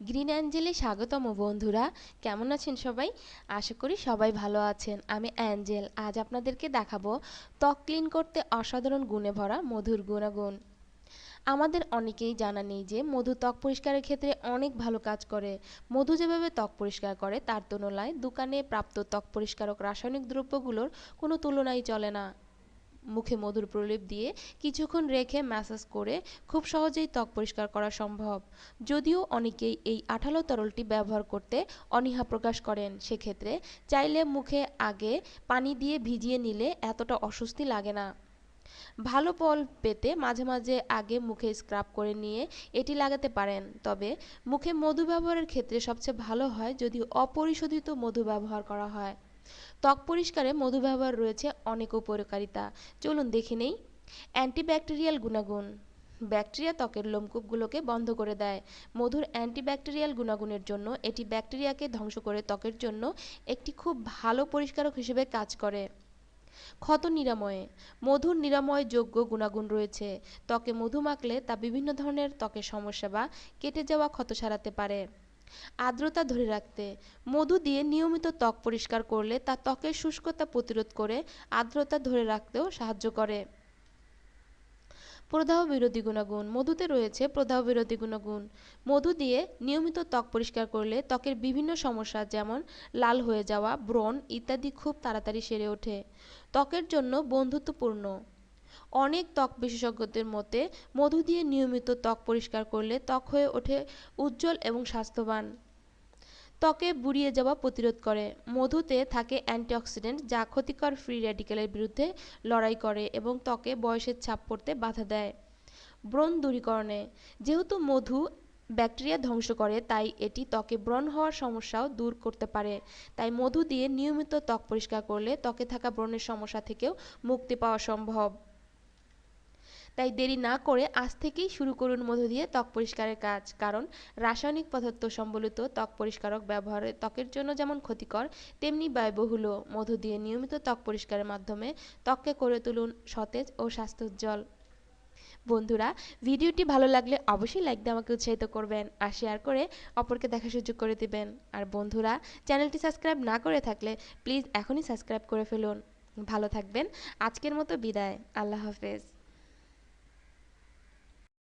Green অ্যাঞ্জেলে স্বাগতম বন্ধুরা। কেমন আছেন সবাই? আশা করি সবাই ভালো আছেন। আমি অ্যাঞ্জেল। আজ আপনাদেরকে দেখাবো ত্বক ক্লিন করতে অসাধারণ গুণে ভরা মধুর গুণাগুণ। আমাদের অনেকেই জানা নেই যে মধু ত্বক পরিষ্কারের ক্ষেত্রে অনেক ভালো কাজ করে। মধু যেভাবে ত্বক পরিষ্কার করে, তার তুলনায় দোকানে প্রাপ্ত ত্বক পরিষ্কারক রাসায়নিক দ্রব্যগুলোর কোনো তুলনাই চলে না। মুখে মধুর প্রলেপ দিয়ে কিছুক্ষণ রেখে ম্যাসাজ করে খুব সহজেই ত্বক পরিষ্কার করা সম্ভব। যদিও অনেকেই এই আঠালো তরলটি ব্যবহার করতে অনীহা প্রকাশ করেন, সেক্ষেত্রে চাইলে মুখে আগে পানি দিয়ে ভিজিয়ে নিলে এতটা অস্বস্তি লাগে না। ভালো ফল পেতে মাঝে মাঝে আগে মুখে স্ক্রাব করে নিয়ে এটি লাগাতে পারেন, তবে মুখে মধু ব্যবহারের ক্ষেত্রে সবচেয়ে ভালো হয় যদি অপরিশোধিত মধু ব্যবহার করা হয়। ত্বক পরিষ্কারে মধু ব্যবহার রয়েছে অনেক উপকারিতা। চলুন দেখে নেই। অ্যান্টিব্যাকটেরিয়াল গুণাগুণ। ব্যাকটেরিয়া ত্বকের লোমকূপগুলোকে বন্ধ করে দেয়। মধুর অ্যান্টিব্যাকটেরিয়াল গুণাগুণের জন্য এটি ব্যাকটেরিয়াকে ধ্বংস করে ত্বকের জন্য একটি খুব ভালো পরিষ্কারক হিসেবে কাজ করে। ক্ষত নিরাময়ে। মধুর নিরাময় যোগ্য গুণাগুণ রয়েছে। ত্বকে মধু মাখলে তা বিভিন্ন ধরনের ত্বকের সমস্যা বা কেটে যাওয়া ক্ষত সারাতে পারে। আর্দ্রতা ধরে রাখতে। মধু দিয়ে নিয়মিত ত্বক পরিষ্কার করলে তা ত্বকের শুষ্কতা প্রতিরোধ করে আর্দ্রতা ধরে রাখতেও সাহায্য করে। প্রদাহ বিরোধী গুণাগুণ। মধুতে রয়েছে প্রদাহ বিরোধী গুণাগুণ। মধু দিয়ে নিয়মিত ত্বক পরিষ্কার করলে ত্বকের বিভিন্ন সমস্যা যেমন লাল হয়ে যাওয়া, ব্রণ ইত্যাদি খুব তাড়াতাড়ি সেরে ওঠে। ত্বকের জন্য বন্ধুত্বপূর্ণ। অনেক ত্বক বিশেষজ্ঞদের মতে, মধু দিয়ে নিয়মিত ত্বক পরিষ্কার করলে ত্বক হয়ে ওঠে উজ্জ্বল এবং স্বাস্থ্যবান। ত্বকে বুড়িয়ে যাওয়া প্রতিরোধ করে। মধুতে থাকে অ্যান্টিঅক্সিডেন্ট যা ক্ষতিকর ফ্রি র্যাডিক্যালের বিরুদ্ধে লড়াই করে এবং ত্বকে বয়সের ছাপ পড়তে বাধা দেয়। ব্রণ দূরীকরণে। যেহেতু মধু ব্যাকটেরিয়া ধ্বংস করে, তাই এটি ত্বকে ব্রণ হওয়ার সমস্যাও দূর করতে পারে। তাই মধু দিয়ে নিয়মিত ত্বক পরিষ্কার করলে ত্বকে থাকা ব্রণের সমস্যা থেকেও মুক্তি পাওয়া সম্ভব। তাই দেরি না করে আজ থেকেই শুরু করুন মধু দিয়ে ত্বক পরিষ্কারের কাজ। কারণ রাসায়নিক পদার্থ সম্বলিত ত্বক পরিষ্কারক ব্যবহারে ত্বকের জন্য যেমন ক্ষতিকর, তেমনি ব্যয়বহুলও মধু দিয়ে নিয়মিত ত্বক পরিষ্কারের মাধ্যমে ত্বককে করে তুলুন সতেজ ও স্বাস্থ্যোজ্জ্বল। বন্ধুরা, ভিডিওটি ভালো লাগলে অবশ্যই লাইক দিয়ে আমাকে উৎসাহিত করবেন আর শেয়ার করে অপরকে দেখা সুযোগ করে দিবেন। আর বন্ধুরা চ্যানেলটি সাবস্ক্রাইব না করে থাকলে প্লিজ এখনই সাবস্ক্রাইব করে ফেলুন। ভালো থাকবেন। আজকের মতো বিদায়। আল্লাহ হাফেজ।